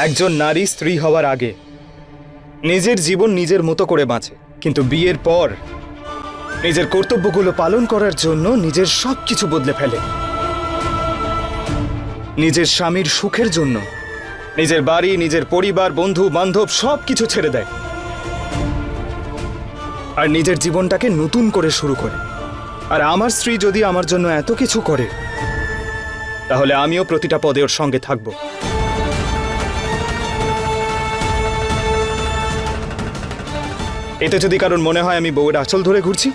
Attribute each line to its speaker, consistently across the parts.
Speaker 1: একজন নারী স্ত্রী হওয়ার আগে, নিজের জীবন নিজের মতো করে বাঁচে। কিন্তু বিয়ের পর, নিজের কর্তব্যগুলো পালন করার জন্য নিজের সব কিছু বদলে ফেলে। নিজের স্বামীর সুখের জন্য, নিজের বাড়ি, নিজের পরিবার, বন্ধু, বান্ধব সব কিছু ছেড়ে দেয়। আর নিজের জীবনটাকে নতুন করে শুরু করে। আর আমার স্ত্রী যদি আমার জন্য এত কিছু করে, তাহলে আমিও প্রতিটা পদে ওর সঙ্গে থাকব। এতে যদি কারণ মনে হয় আমি বউয়ের আঁচল ধরে ঘুরছি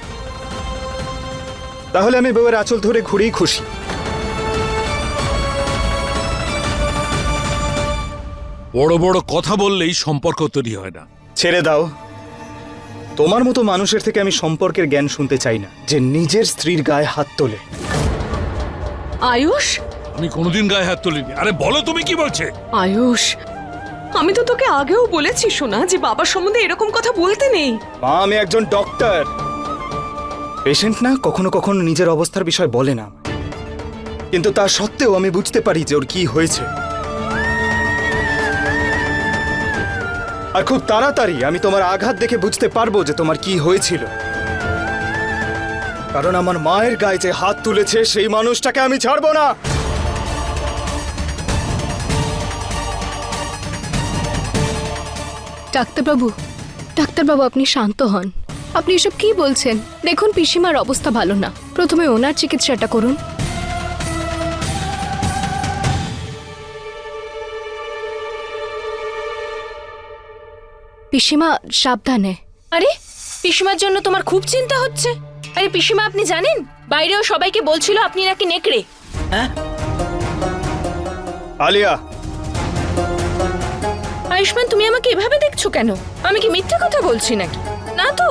Speaker 1: তাহলে আমি বউয়ের আঁচল ধরে ঘুরেই খুশি।
Speaker 2: বড় বড় কথা বললেই সম্পর্ক তৈরি হয় না।
Speaker 1: ছেড়ে দাও। তোমার মতো মানুষের থেকে আমি সম্পর্কের জ্ঞান শুনতে চাই না যে নিজের স্ত্রীর গায়ে হাত তোলে।
Speaker 3: আয়ুষ?
Speaker 2: আমি কোনোদিন গায়ে হাত তুলিনি। আরে বলো তুমি কি বলছে?
Speaker 3: আয়ুষ আমি তো তোকে আগেও বলেছি শোনা যে বাবার সম্বন্ধে এরকম কথা বলতে নেই।
Speaker 1: মা, আমি একজন ডক্টর পেশেন্ট না, কখনো কখনো নিজের অবস্থার বিষয় বলে না কিন্তু তা সত্ত্বেও আমি বুঝতে পারি যে ওর কি হয়েছে। আর খুব তাড়াতাড়ি আমি তোমার আঘাত দেখে বুঝতে পারব যে তোমার কি হয়েছিল। কারণ আমার মায়ের গায়ে যে হাত তুলেছে, সেই মানুষটাকে আমি ছাড়বো না।
Speaker 4: ডাক্তারবাবু ডাক্তারবাবু, আপনি শান্ত হন। আপনি এসব কি বলছেন? দেখুন, পিসিমার অবস্থা ভালো না। প্রথমে ওনার চিকিৎসাটা করুন। পিসিমা, সাবধানে।
Speaker 5: আরে, পিসিমার জন্য তোমার খুব চিন্তা হচ্ছে। আরে, পিসিমা, আপনি জানেন? বাইরেও সবাইকে বলছিল আপনি নাকি নেকড়ে।
Speaker 1: আলিয়া
Speaker 5: আয়ুষ্মান তুমি আমাকে এভাবে দেখছ কেন? আমি কি মিথ্যে কথা বলছি নাকি? না তো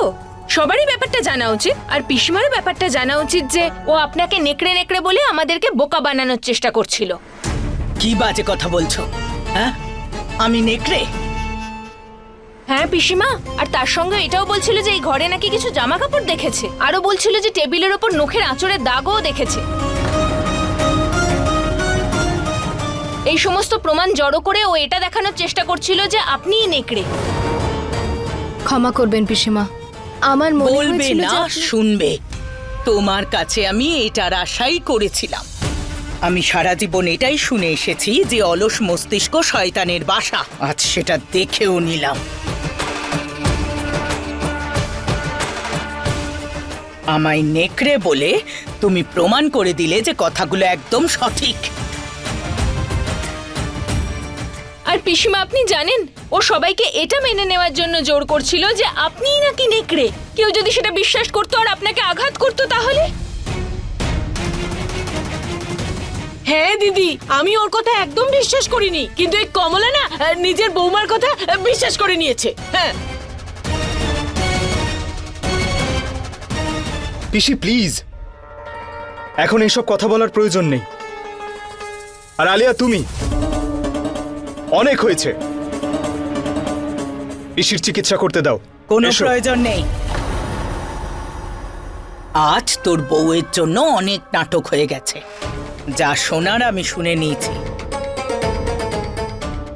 Speaker 5: সবারই ব্যাপারটা জানা উচিত আর পিসিমারও ব্যাপারটা জানা উচিত যে ও আপনাকে নেকড়ে নেকড়ে বলে আমাদেরকে বোকা বানানোর চেষ্টা করছিল।
Speaker 6: কি বাজে কথা বলছো? হ্যাঁ? আমি নেকড়ে?
Speaker 5: হ্যাঁ পিসিমা আর তার সঙ্গে এটাও বলছিল যে এই ঘরে নাকি কিছু জামা কাপড় দেখেছে। আরও বলছিল যে টেবিলের ওপর নখের আঁচড়ের দাগও দেখেছে। এই সমস্ত প্রমাণ জড়ো করে ও এটা দেখানোর চেষ্টা করছিল যে আপনিই নেকড়ে।
Speaker 4: ক্ষমা করবেন পিসিমা। আমার মনে
Speaker 6: বলবে
Speaker 4: হয়েছিল
Speaker 6: না
Speaker 4: যে আপনি-
Speaker 6: শুনবে। তোমার কাছে আমি এটার আশাই করেছিলাম। আমি সারা জীবন এটাই শুনে এসেছি যে অলস মস্তিষ্ক শয়তানের বাসা। আজ সেটা দেখেও নিলাম। আমায় নেকড়ে বলে তুমি প্রমাণ করে দিলে যে কথাগুলো একদম সঠিক।
Speaker 5: পিসিমা, আপনি জানেন? ও সবাইকে এটা মেনে নেওয়ার জন্য জোর করছিল যে আপনিই নাকি নেকড়ে। কেউ যদি সেটা বিশ্বাস করতো আর আপনাকে আঘাত করতো তাহলে?
Speaker 7: হ্যাঁ দিদি, আমি ওর কথা একদম বিশ্বাস করিনি। কিন্তু এই কমলা না নিজের বৌমার কথা বিশ্বাস করে নিয়েছে। হ্যাঁ।
Speaker 1: পিসি, প্লিজ। এখন এইসব কথা বলার প্রয়োজন নেই। আর আলিয়া, তুমি? অনেক হয়েছে। পিসির চিকিৎসা করতে দাও।
Speaker 6: কোনো
Speaker 1: এসো।
Speaker 6: প্রয়োজন নেই। আজ তোর বউয়ের জন্য অনেক নাটক হয়ে গেছে। যা শোনার আমি শুনে নিয়েছি।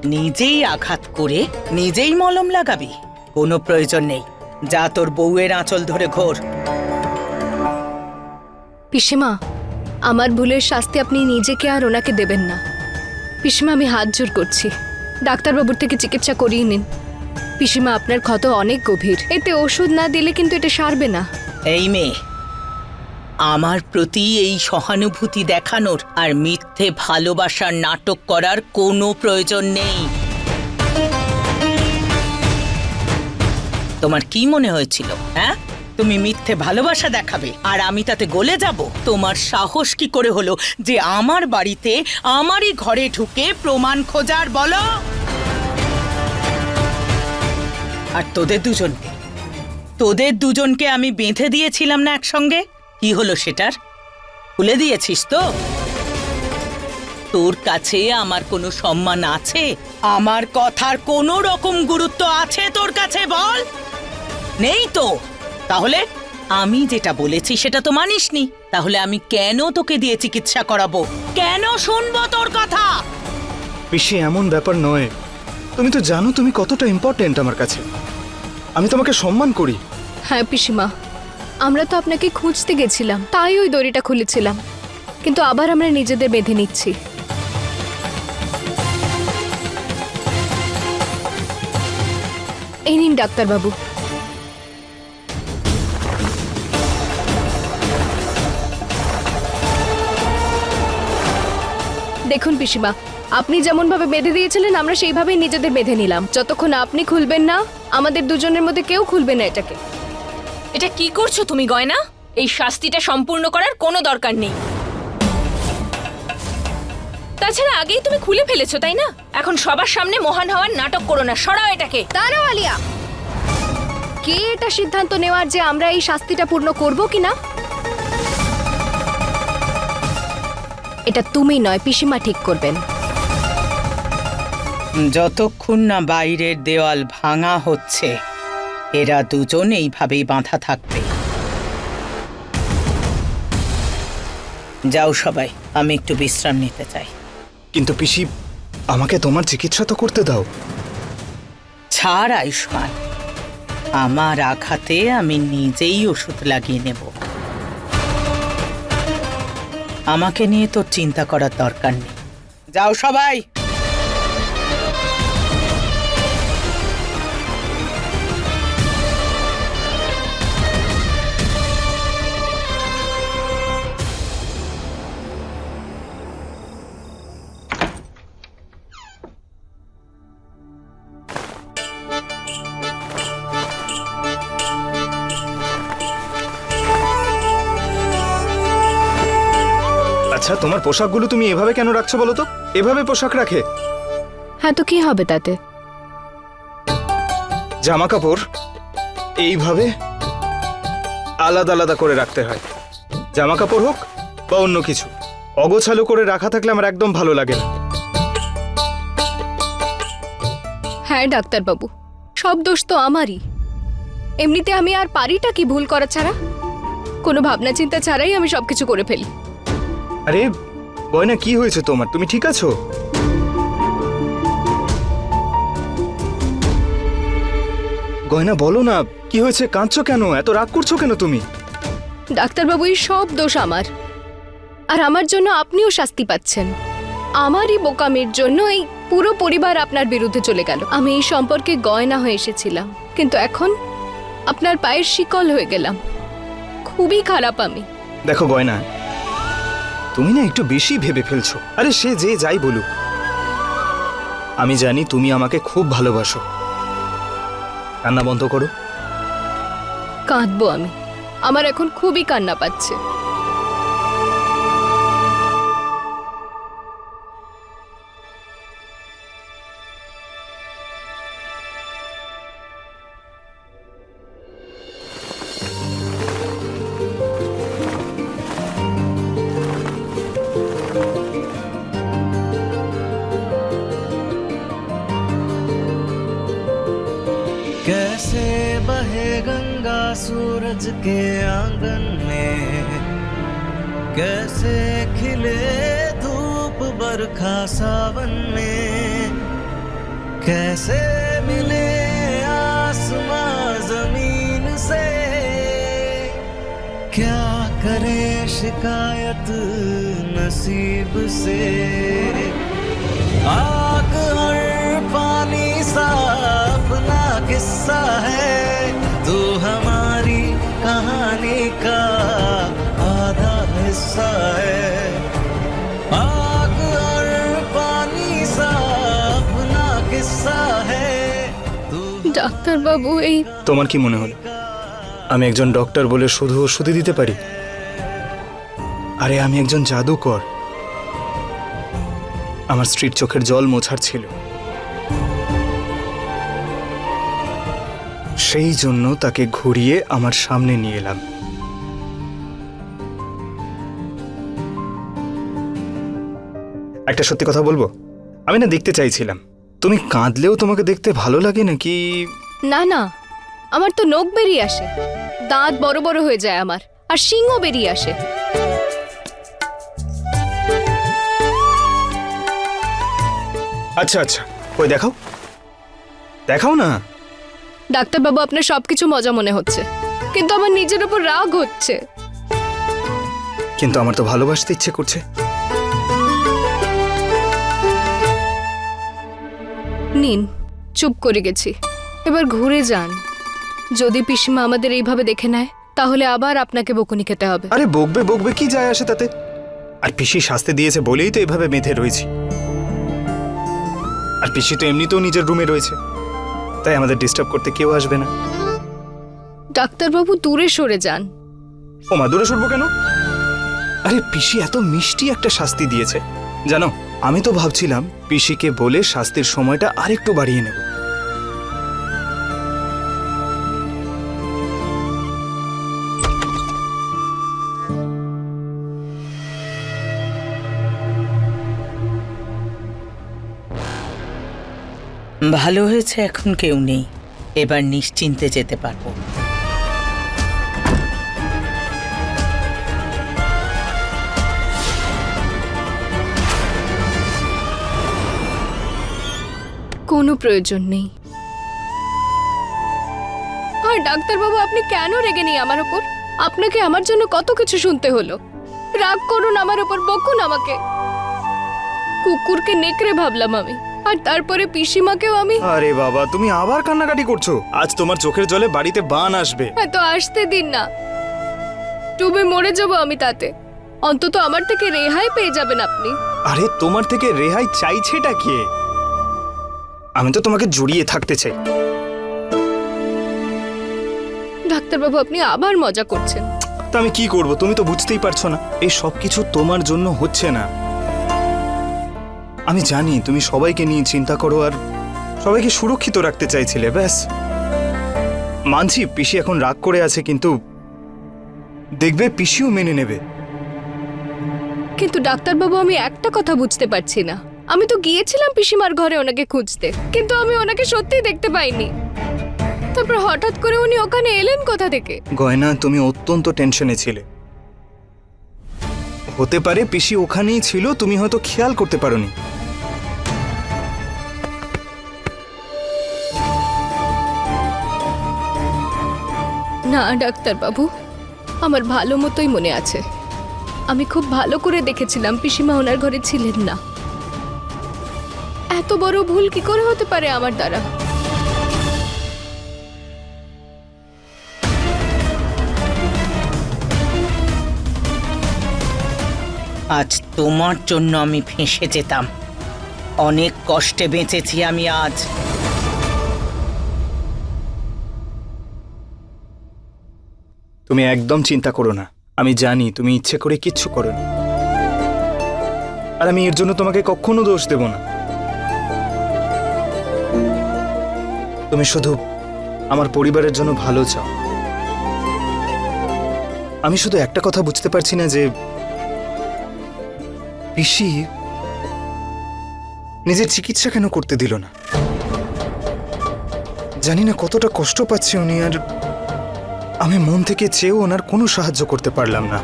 Speaker 6: নিজেই আঘাত করে নিজেই মলম লাগাবি। কোনো প্রয়োজন নেই। যা তোর বউয়ের আঁচল ধরে ঘোর।
Speaker 4: পিসিমা আমার ভুলের শাস্তি আপনি নিজেকে আর ওনাকে দেবেন না। পিসিমা, আমি হাত জোর করছি। ডাক্তারবাবুর থেকে চিকিৎসা করিয়ে নিন। পিসিমা, আপনার ক্ষত অনেক গভীর। এতে ওষুধ না দিলে কিন্তু এটা সারবে না।
Speaker 6: এই মেয়ে, আমার প্রতি এই সহানুভূতি দেখানোর আর মিথ্যে ভালোবাসার নাটক করার কোনো প্রয়োজন নেই। তোমার কি মনে হয়েছিল হ্যাঁ? তুমি মিথ্যে ভালোবাসা দেখাবে, আর আমি তাতে গলে যাব। তোমার সাহস কি করে হলো যে আমার বাড়িতে আমারই ঘরে ঢুকে প্রমাণ খোঁজার, বলো? আর তোদের দুজনকে? তোদের দুজনকে আমি বেঁধে দিয়েছিলাম না একসঙ্গে? কি হলো সেটার? খুলে দিয়েছিস তো? তোর কাছে আমার কোনো সম্মান আছে? আমার কথার কোনো রকম গুরুত্ব আছে তোর কাছে, বল? নেই তো। তাহলে? আমি যেটা বলেছি সেটা তো মানিসনি। তাহলে আমি কেন তোকে দিয়ে চিকিৎসা করাবো? কেন শুনব তোর কথা?
Speaker 1: পিসি এমন ব্যাপার নয়। তুমি তো জানো তুমি কতটা ইম্পর্টেন্ট আমার কাছে। আমি তোমাকে সম্মান করি।
Speaker 4: হ্যাঁ পিসিমা আমরা তো আপনাকে খুঁজতে গেছিলাম তাই ওই দড়িটা খুলেছিলাম। কিন্তু আবার আমরা নিজেদের বেঁধে নিচ্ছি। এই নিন ডাক্তারবাবু। দেখুন পিসিমা আপনি যেমন ভাবে বেঁধে দিয়েছিলেন আমরা সেইভাবেই নিজেদের বেঁধে নিলাম। যতক্ষণ আপনি খুলবেন না আমাদের দুজনের মধ্যে কেউ খুলবে না এটাকে।
Speaker 5: এটা কি করছ তুমি গয়না? এই শাস্তিটা সম্পূর্ণ করার কোনো দরকার নেই। তাছাড়া আগেই তুমি খুলে ফেলেছো তাই না? এখন সবার সামনে মহান হওয়ার নাটক করো না সরাও এটাকে।
Speaker 4: দাঁড়াও আলিয়া। কে এটা সিদ্ধান্ত নেওয়ার যে আমরা এই শাস্তিটা পূর্ণ করব কি এটা তুমি নয় পিসিমা ঠিক করবেন।
Speaker 6: যতক্ষণ না বাইরের দেওয়াল ভাঙা হচ্ছে এরা দুজন এইভাবেই বাঁধা থাকবে। যাও সবাই আমি একটু বিশ্রাম নিতে চাই।
Speaker 1: কিন্তু পিসি আমাকে তোমার চিকিৎসা তো করতে দাও।
Speaker 6: ছাড় আয়ুষ্মান। আমার আঘাতে আমি নিজেই ওষুধ লাগিয়ে নেব। আমাকে নিয়ে তোর চিন্তা করার দরকার নেই। যাও সবাই।
Speaker 1: আচ্ছা তোমার পোশাকগুলো তুমি এভাবে কেন রাখছো বলো তো? এভাবে পোশাক রাখে।
Speaker 4: হ্যাঁ তো কি হবে তাতে?
Speaker 1: জামা কাপড় এইভাবে আলাদা আলাদা করে রাখতে হয়। জামা কাপড় হোক বা অন্য কিছু অগোছালো করে রাখা থাকলে আমার একদম ভালো লাগে না।
Speaker 4: হ্যাঁ ডাক্তারবাবু সব দোষ তো আমারই। এমনিতে আমি আর পারিটা কি ভুল করা ছাড়া? কোনো ভাবনা চিন্তা ছাড়াই আমি সবকিছু করে ফেলি।
Speaker 1: আরে গয়না কি হয়েছে তোমার? তুমি ঠিক আছো? গয়না বলো না কি হয়েছে? কাঁদছো কেন? এত রাগ করছ কেন তুমি?
Speaker 4: ডাক্তারবাবু এই সব দোষ আমার। আর আমার জন্য আপনিও শাস্তি পাচ্ছেন। আমারই বোকামির জন্য এই পুরো পরিবার আপনার বিরুদ্ধে চলে গেল। আমি এই সম্পর্কে গয়না হয়ে এসেছিলাম। কিন্তু এখন আপনার পায়ের শিকল হয়ে গেলাম। খুবই খারাপ আমি।
Speaker 1: দেখো গয়না তুমি না একটু বেশি ভেবে ফেলছো। আরে সে যে যাই বলুক। আমি জানি তুমি আমাকে খুব ভালোবাসো। কান্না বন্ধ করো।
Speaker 4: কাঁদবো আমি। আমার এখন খুবই কান্না পাচ্ছে।
Speaker 8: बरखा सावन में कैसे मिले आसमां ज़मीन से। क्या करे शिकायत नसीब से? आग और पानी सा अपना किस्सा है। तू हमारी कहानी का आधा हिस्सा है।
Speaker 4: ডাক্তারবাবু, এই
Speaker 1: তোমার কি মনে হলো? আমি একজন ডক্টর বলে শুধু ওষুধই দিতে পারি? আরে, আমি একজন জাদুকর। আমার স্ত্রীর চোখের জল মোছার ছিল। সেই জন্য তাকে ঘুরিয়ে আমার সামনে নিয়ে এলাম। একটা সত্যি কথা বলব? আমি না দেখতে চাইছিলাম। তুমি কাঁদলেও তোমাকে দেখতে ভালো লাগে নাকি?
Speaker 4: না না আমার তো নখ বেরিয়ে আসে। দাঁত বড় বড় হয়ে যায় আমার আর শিংও বেরিয়ে আসে।
Speaker 1: আচ্ছা আচ্ছা ওই দেখাও। দেখাও না।
Speaker 4: ডাক্তারবাবু আপনার সবকিছু মজা মনে হচ্ছে। কিন্তু আমার নিজের উপর রাগ হচ্ছে।
Speaker 1: কিন্তু আমার তো ভালোবাসতে ইচ্ছে করছে।
Speaker 4: নিন। চুপ করে গেছি। এবার ঘুরে যান। যদি পিসিমা আমাদের এইভাবে দেখে নেয় তাহলে আবার আপনাকে বকুনি খেতে হবে।
Speaker 1: আরে বকবে বকবে কি যায় আসে তাতে? আর পিসি শাস্তি দিয়েছে বলেই তো এভাবে বেঁধে রয়েছি। আর পিসি তো এমনিতেও নিজের রুমে রয়েছে। তাই আমাদের ডিস্টার্ব করতে কেউ আসবে না।
Speaker 4: ডাক্তারবাবু দূরে সরে যান।
Speaker 1: ও মা দূরে সরবো কেন? আরে পিসি এত মিষ্টি একটা শাস্তি দিয়েছে। জানো আমি তো ভাবছিলাম পিসিকে বলে শাস্তির সময়টা আরেকটু বাড়িয়ে নেব।
Speaker 6: ভালো হয়েছে এখন কেউ নেই। এবার নিশ্চিন্তে যেতে পারব।
Speaker 4: কোনো প্রয়োজন নেই। আর ডাক্তারবাবু আপনি কেন রেগে নেই আমার ওপর আপনাকে আমার জন্য কত কিছু শুনতে হলো? রাগ করুন আমার ওপর বকুন আমাকে। কুকুরকে নেকড়ে ভাবলাম আমি আর তারপরে পিসিমাকেও আমি।
Speaker 1: আরে বাবা তুমি আবার কান্নাকাটি করছ। আজ তোমার চোখের জলে বাড়িতে বান আসবে।
Speaker 4: এত আসতে দিন না। ডুবে মরে যাব আমি তাতে। অন্তত আমার থেকে রেহাই পেয়ে যাবেন আপনি।
Speaker 1: আরে তোমার থেকে রেহাই চাইছেটা কে? আমি তো তোমাকে জড়িয়ে থাকতে চাই।
Speaker 4: ডাক্তারবাবু আপনি আবার মজা করছেন।
Speaker 1: তা আমি কি করব? তুমি তো বুঝতেই পারছ না। এই সব কিছু তোমার জন্য হচ্ছে না। আমি জানি তুমি সবাইকে নিয়ে চিন্তা করো আর সবাইকে সুরক্ষিত রাখতে চাইছিলে ব্যাস। মানছি পিসি এখন রাগ করে আছে কিন্তু দেখবে পিসিও মেনে নেবে।
Speaker 4: কিন্তু ডাক্তারবাবু আমি একটা কথা বুঝতে পারছি না। আমি তো গিয়েছিলাম পিসিমার ঘরে ওনাকে খুঁজতে কিন্তু আমি ওনাকে সত্যিই দেখতে পাইনি। তারপর হঠাৎ করে উনি ওখানে এলেন কোথা থেকে?
Speaker 1: গয়না তুমি অত্যন্ত টেনশনে ছিলে। হতে পারে পিসি ওখানেই ছিল তুমি হয়তো খেয়াল করতে পারোনি।
Speaker 4: না ডাক্তারবাবু আমার ভালো মতোই মনে আছে। আমি খুব ভালো করে দেখেছিলাম পিসিমা ওনার ঘরে ছিলেন না। এত বড় ভুল কি করে হতে পারে আমার দ্বারা?
Speaker 6: আজ তোমার জন্য আমি ফেঁসে যেতাম। অনেক কষ্টে বেঁচেছি আমি আজ।
Speaker 1: তুমি একদম চিন্তা করো না। আমি জানি তুমি ইচ্ছে করে কিচ্ছু করোনি। আর আমি এর জন্য তোমাকে কখনো দোষ দেব না। তুমি শুধু আমার পরিবারের জন্য ভালো চাও। আমি শুধু একটা কথা বুঝতে পারছি না যে পিসি নিজের চিকিৎসা কেন করতে দিল না? জানি না কতটা কষ্ট পাচ্ছে উনি আর আমি মন থেকে চেয়েও ওনার কোনো সাহায্য করতে পারলাম না।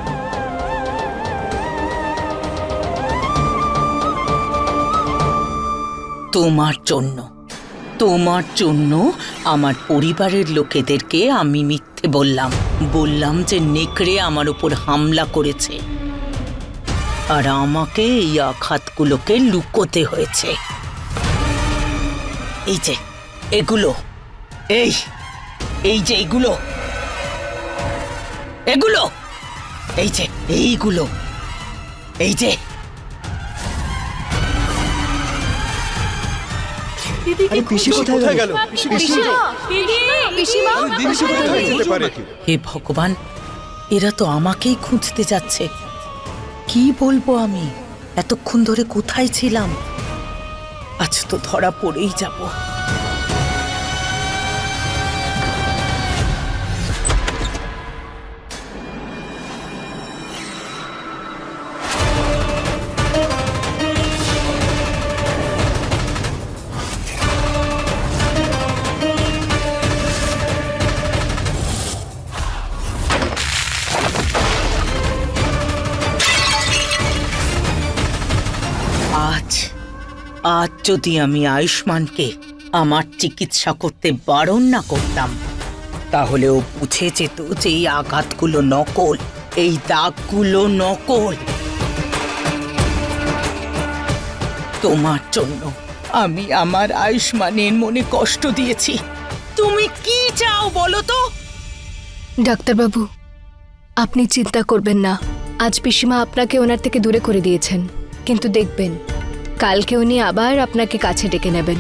Speaker 6: তোমার জন্য। তোমার জন্য আমার পরিবারের লোকেদেরকে আমি মিথ্যে বললাম। বললাম যে নেকড়ে আমার উপর হামলা করেছে। আর আমাকে এই আঘাতগুলোকে লুকোতে হয়েছে। এই যে, এগুলো। এই এই যে এগুলো। এগুলো। এই যে, এইগুলো। এই যে।
Speaker 1: কোথায় গেল?
Speaker 6: হে ভগবান এরা তো আমাকেই খুঁজতে যাচ্ছে। কি বলব আমি? এতক্ষণ ধরে কোথায় ছিলাম? আজ তো ধরা পড়েই যাব। যদি আমি আয়ুষ্মানকে আমার চিকিৎসা করতে বারণ না করতাম, তাহলে ও বুঝে যেত যে এই আঘাতগুলো নকল, এই দাগগুলো নকল। তোমার জন্য আমি আমার আয়ুষ্মানের মনে কষ্ট দিয়েছি। তুমি কি চাও বলো তো?
Speaker 4: ডাক্তারবাবু, আপনি চিন্তা করবেন না। আজ পিসিমা আপনাকে ওনার থেকে দূরে করে দিয়েছেন, কিন্তু দেখবেন কালকে উনি আবার আপনাকে কাছে ডেকে নেবেন।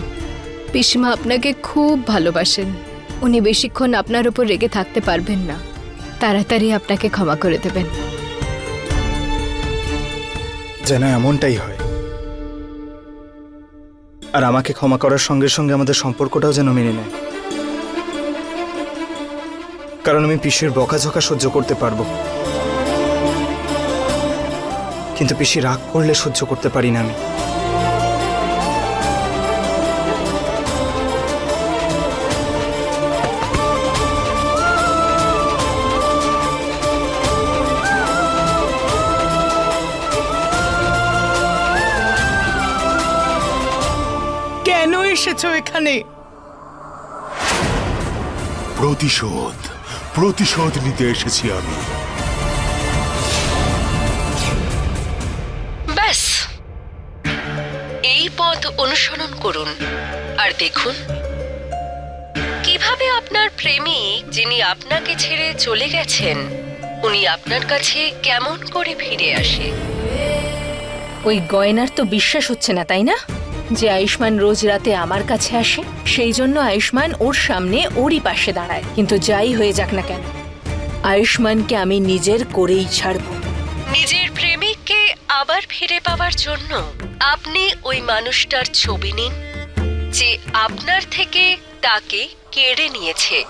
Speaker 4: পিসিমা আপনাকে খুব ভালোবাসেন। উনি বেশিক্ষণ আপনার উপর রেগে থাকতে পারবেন না। তাড়াতাড়ি আপনাকে ক্ষমা করে দেবেন।
Speaker 1: যেন এমনটাই হয়। আর আমাকে ক্ষমা করার সঙ্গে সঙ্গে আমাদের সম্পর্কটাও যেন মেনে নেয়। কারণ আমি পিসির বকাঝকা সহ্য করতে পারব। কিন্তু পিসি রাগ করলে সহ্য করতে পারি না আমি।
Speaker 6: এখানে
Speaker 9: প্রতিশোধ। প্রতিশোধ নিতে এসেছি আমি।
Speaker 10: ব্যাস। এই পথ অনুসরণ করুন। আর দেখুন কীভাবে আপনার প্রেমিক যিনি আপনাকে ছেড়ে চলে গেছেন উনি আপনার কাছে কেমন করে ফিরে আসে?
Speaker 5: ওই গয়নার তো বিশ্বাস হচ্ছে না তাই না? যে আয়ুষ্মান রোজ রাতে আমার কাছে আসে সেই জন্য আয়ুষ্মান ওর সামনে ওরই পাশে দাঁড়ায়। কিন্তু যাই হয়ে যাক না কেন আয়ুষ্মানকে আমি নিজের করেই ছাড়ব।
Speaker 10: নিজের প্রেমিককে আবার ফিরে পাওয়ার জন্য আপনি ওই মানুষটার ছবি নিন যে আপনার থেকে তাকে কেড়ে নিয়েছে।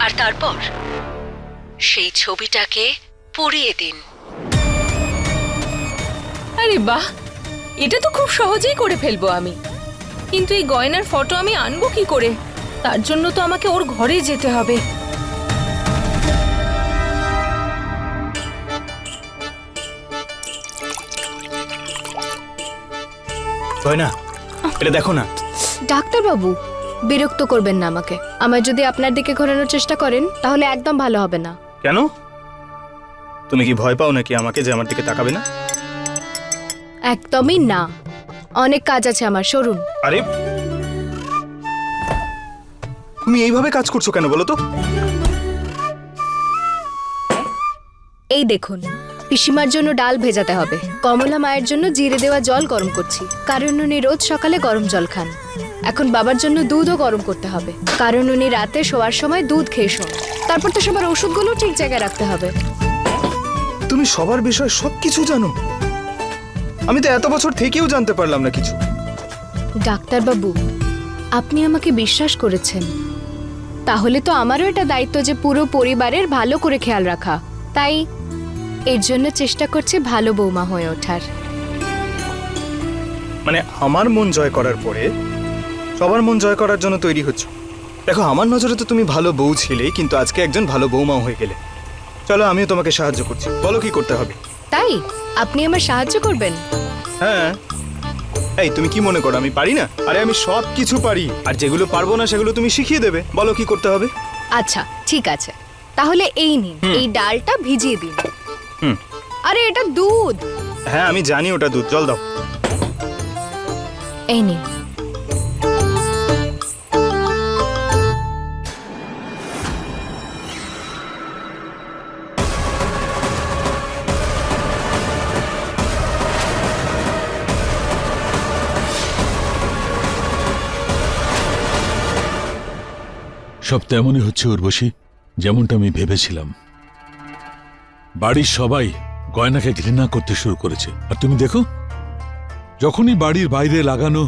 Speaker 10: আর তারপর সেই ছবিটাকে পুড়িয়ে দিন।
Speaker 5: আরে বাহ! এটা তো খুব সহজেই করে ফেলব আমি। কিন্তু এই গয়নার ফটো আমি আনব কি করে? তার জন্য তো আমাকে ওর ঘরে যেতে হবে।
Speaker 1: গয়না এটা দেখো না।
Speaker 4: ডাক্তারবাবু বিরক্ত করবেন না আমাকে। আমার যদি আপনার দিকে ঘোরানোর চেষ্টা করেন তাহলে একদম ভালো হবে না।
Speaker 1: কেন? তুমি কি ভয় পাও নাকি আমাকে যে আমার দিকে তাকাবে না?
Speaker 4: একদমই না। অনেক কাজ আছে আমার সরুন।
Speaker 1: আরে তুমি এইভাবে কাজ করছ কেন বলো তো?
Speaker 4: এই দেখুন পিসিমার জন্য ডাল ভেজাতে হবে। কমলা মায়ের জন্য জিরে দেওয়া জল গরম করছি। কারণ উনি রোজ সকালে গরম জল খান। এখন বাবার জন্য দুধও গরম করতে হবে। কারণ উনি রাতে শোয়ার সময় দুধ খেয়ে শোন। তারপর তো সবার ওষুধগুলো ঠিক জায়গায় রাখতে হবে।
Speaker 1: তুমি সবার বিষয়ে সবকিছু জানো। আমি তো এত বছর থেকেও জানতে পারলাম না কিছু।
Speaker 4: ডাক্তারবাবু আপনি আমাকে বিশ্বাস করেছেন। তাহলে তো আমারও এটা দায়িত্ব যে পুরো পরিবারের ভালো করে খেয়াল রাখা। তাই এর জন্য চেষ্টা করছি ভালো বৌমা হয়ে ওঠার।
Speaker 1: মানে আমার মন জয় করার পরে সবার মন জয় করার জন্য তৈরি হচ্ছে। দেখো আমার নজরে তো তুমি ভালো বউ ছিলেই কিন্তু আজকে একজন ভালো বৌমাও হয়ে গেলে। চলো আমিও তোমাকে সাহায্য করছি। বলো কি করতে হবে?
Speaker 4: তাই? আপনি আমার সাহায্য করবেন?
Speaker 1: হ্যাঁ। এই তুমি কি মনে করো আমি পারি না? আরে আমি সব কিছু পারি। আর যেগুলো পারব না সেগুলো তুমি শিখিয়ে দেবে। বলো কি করতে হবে?
Speaker 4: আচ্ছা ঠিক আছে। তাহলে এই নিন এই ডালটা ভিজিয়ে দিন।
Speaker 1: হুম।
Speaker 4: আরে এটা দুধ।
Speaker 1: হ্যাঁ আমি জানি ওটা দুধ। জল দাও।
Speaker 4: এই নিন।
Speaker 2: সব তেমনই হচ্ছে উর্বশী, যেমনটা আমি ভেবেছিলাম। বাড়ির সবাই গয়নাকে ঘৃণা করতে শুরু করেছে। আর তুমি দেখো, যখনই বাড়ির বাইরে লাগানো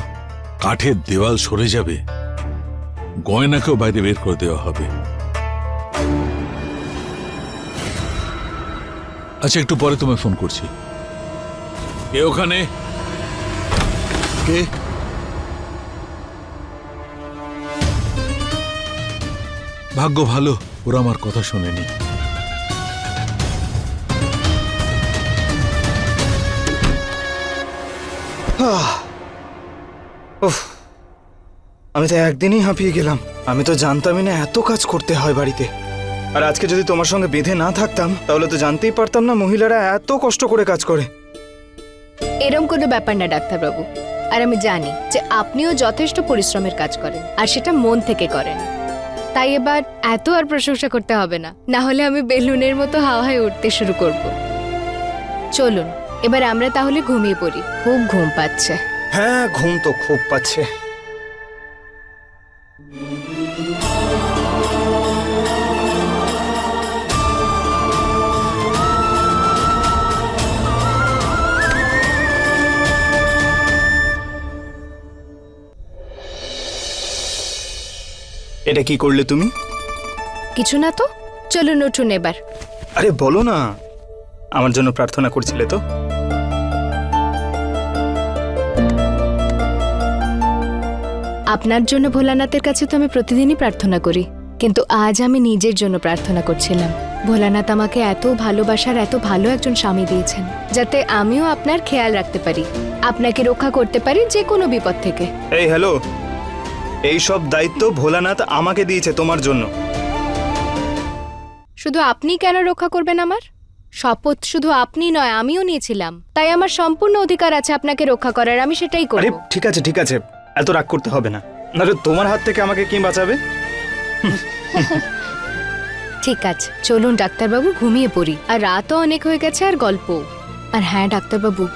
Speaker 2: কাঠের দেওয়াল সরে যাবে, গয়নাকেও বাইরে বের করে দেওয়া হবে। আচ্ছা একটু পরে তোমায় ফোন করছি। কে ওখানে?
Speaker 9: কে?
Speaker 2: ভাগ্য ভালো ওরা আমার কথা শোনেনি।
Speaker 1: উফ আমি তো একদিনই হাঁপিয়ে গেলাম। আমি তো জানতামই না এত কাজ করতে হয় বাড়িতে। আর আজকে যদি তোমার সঙ্গে বেঁধে না থাকতাম তাহলে তো জানতেই পারতাম না মহিলারা এত কষ্ট করে কাজ করে।
Speaker 4: এরম কোনো ব্যাপার না ডাক্তারবাবু। আর আমি জানি যে আপনিও যথেষ্ট পরিশ্রমের কাজ করেন আর সেটা মন থেকে করেন। তাই এবার এত আর প্রশংসা করতে হবে না। না হলে আমি বেলুনের মতো হাওয়ায় উঠতে শুরু করব। চলুন, এবার আমরা তাহলে ঘুমিয়ে পড়ি। খুব ঘুম পাচ্ছে।
Speaker 1: হ্যাঁ ঘুম তো খুব পাচ্ছে। এটা কি করলে তুমি?
Speaker 4: কিছু না তো। চলুন উঠুন এবার।
Speaker 1: আরে বলো না। আমার জন্য প্রার্থনা করছিলে তো।
Speaker 4: আপনার জন্য ভোলানাথের কাছে তো আমি প্রতিদিনই প্রার্থনা করি কিন্তু আজ আমি নিজের জন্য প্রার্থনা করছিলাম। ভোলানাথ আমাকে এত ভালোবাসার এত ভালো একজন স্বামী দিয়েছেন যাতে আমিও আপনার খেয়াল রাখতে পারি। আপনাকে রক্ষা করতে পারি যে কোনো বিপদ থেকে।
Speaker 1: এই হ্যালো এই সব দায়িত্ব ভোলানাথ আমাকে দিয়েছে তোমার জন্য।
Speaker 4: শুধু আপনি কেন রক্ষা করবেন আমার? শপথ শুধু আপনি নয় আমিও নিয়েছিলাম। তাই আমার সম্পূর্ণ অধিকার আছে আপনাকে রক্ষা করার আমি সেটাই
Speaker 1: আরে
Speaker 4: করব
Speaker 1: ঠিক আছে ঠিক আছে। এত রাগ করতে হবে না। নাহলে তোমার হাত থেকে আমাকে কি বাঁচাবে?
Speaker 4: ঠিক আছে চলুন ডাক্তারবাবু ঘুমিয়ে পড়ি। আর রাতও অনেক হয়ে গেছে আর গল্প আর হ্যাঁ ডাক্তারবাবু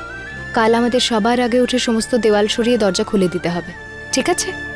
Speaker 4: কাল আমাদের সবার আগে উঠে সমস্ত দেওয়াল সরিয়ে দরজা খুলে দিতে হবে। ঠিক আছে?